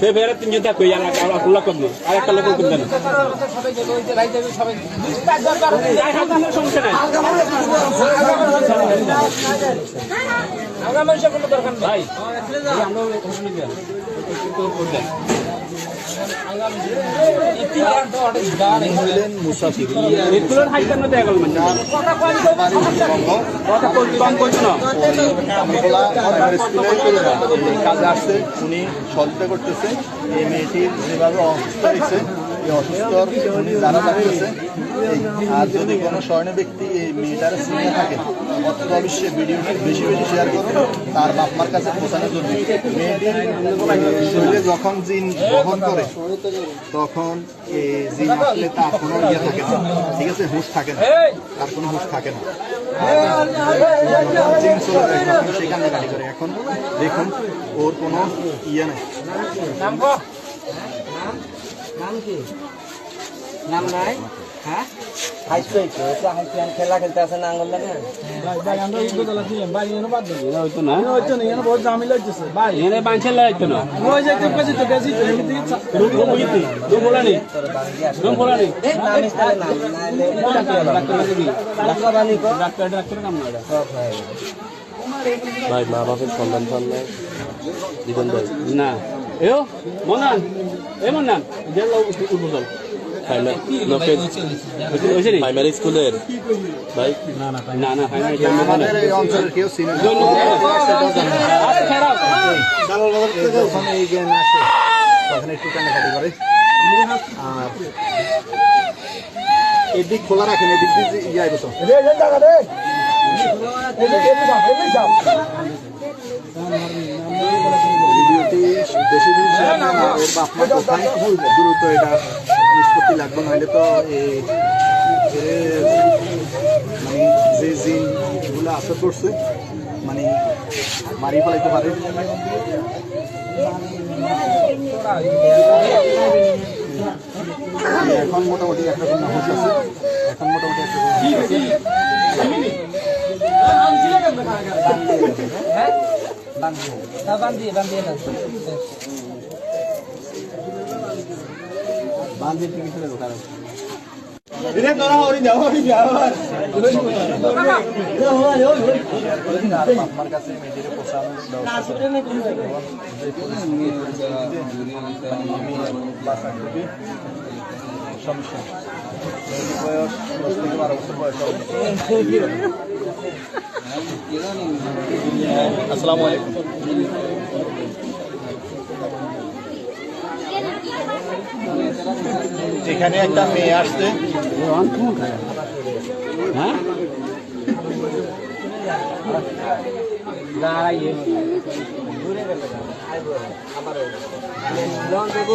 সে বেড়ে তিনজন থাকবে লোক করবে আর একটা লোক করবে না নাই আমরা হাইট কেন দেয়া গেল মানে? কাজে আসছে উনি সহযোগিতা করতেছে। এই মেয়েটির যেভাবে এই অসুস্থর উনি জানা যাচ্ছে আর যদি কোনো স্বর্ণ ব্যক্তি এই মেয়েটার সিনে থাকে, অথবা বিশ্বে ভিডিওটি বেশি বেশি শেয়ার করবে তার বাপমার কাছে পৌঁছানোর জন্য। মেয়েটির শরীরে যখন জিন বহন করে, তখন এই জিন আসলে তার কোনো ইয়ে থাকে না। ঠিক আছে? হুঁশ থাকে না। তার কোনো হুঁশ থাকে না। জিন চলে যায় তখন সে কান্নাকাটি করে। এখন দেখুন, ওর কোনো ইয়ে নেই। নাম কি? নাম নাই? হ্যাঁ? হাই স্কুল তো হাই খেলা খেলতে আসে না আঙ্গুল লাগে হইতো না। এনে বাঁচে লাগাইতো না। রুম বুঝিতি রুম বলা নেই। রুম বলা নেই। নাম ইস্তালে নাম নাইলে ডাক্তার কাছে ডাক্তার বানি কো ডাক্তার ডাক্তার কাম না এটা ভাই মা বাপের সন্তান পান না জীবন ভাই না। এও মনান এ মনান জেল উঠবল লোকের হইছে নি? প্রাইমারি স্কুলের ভাই? না না না অঞ্চলের কেউ না। খারাপ এই জ্ঞান আসে তখন একটু কান্নাকাটি করে। আর এদিক খোলা রাখেন এদিক দিয়ে ইয়ে আইবো তো। ভিডিওটি বেশি না না, ওর বাপ মা কোথায়? দ্রুত এটা নিষ্পত্তি লাগবে নইলে তো এই মানে যে জিনগুলো আসর করছে মানে মারি ফেলাইতে পারে। এখন মোটামুটি একরকম হুঁশ আছে। এখন মোটামুটি একরকম হুঁশ আছে না বান্দি বান্দি না বান্ধে ছেড়ে দোকান আপনার কাছে মেয়েদের পোষানোর ব্যবস্থা বাসা খুবই সমস্যা বয়স দশ থেকে বারো বছর বয়স আসসালামু আলাইকুম। এখানে একটা মেয়ে আসছে। হ্যাঁ? দাঁড়াইয়ে।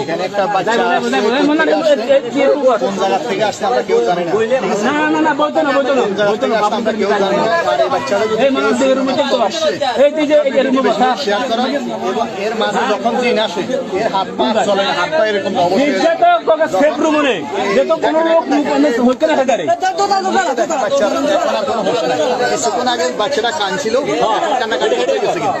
এখানে একটা বাচ্চা কোন জায়গা থেকে আসছে আমরা কেউ জানি না। না? না না বলতো না বলতো না বলতো না আমরা কেউ জানি না। আর এই বাচ্চাটা যদি এই মানুষ এই রুমে চলতো এই যে এই যে রুমে বসা। শেয়ার করা এবং এর মাঝে যখন জিন আসে এর হাত পা চলে না হাত পা এরকম অবশ্যই নিশ্চয় তো তোকে সেফ রুম নেই। যে তো কোনো লোক হইতে না থাকে বাচ্চা এখন আর কোনো হোশ নাই। কিছুক্ষণ আগে বাচ্চাটা কাঁদছিল কান্নাকাটি হয়ে গেছে কিন্তু।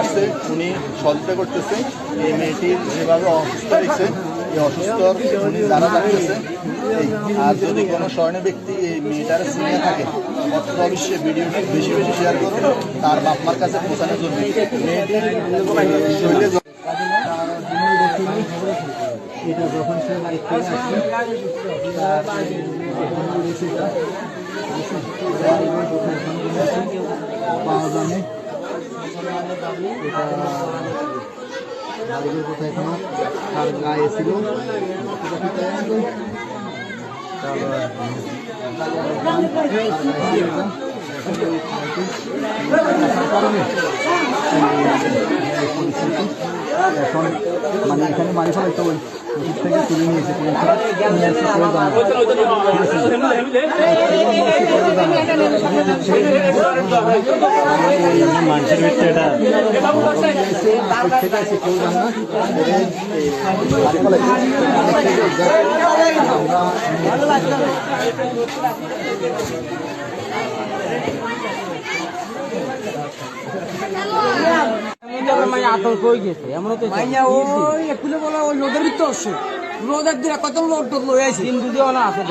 আসছে, উনি সহযোগিতা করতেছে, এই মেয়েটির যেভাবে অসুস্থ হয়েছে, এই অসুস্থর উনি জানা যাচ্ছে আর যদি কোনো স্বর্ণ ব্যক্তি এই মেয়েটার সিনে থাকে অথবা বিশ্বে ভিডিওটি বেশি বেশি শেয়ার করবে, তার বাপমার কাছে পৌঁছানোর জন্য। এটা যখন সে লাইফ থেকে আসছে পাওয়া যাবে ছিল। এখন মানে এখানে মারি ফেলাইতে ওই ওষুধ থেকে তুলে নিয়েছে। মানুষের ভিতরে আতঙ্ক হয়ে গেছে? এমন তো মাইয়া ওই একুলে বলা ওই লোদের ভিতর আসছে। লোদের দিয়ে কত লোড লই আছে দিন আছে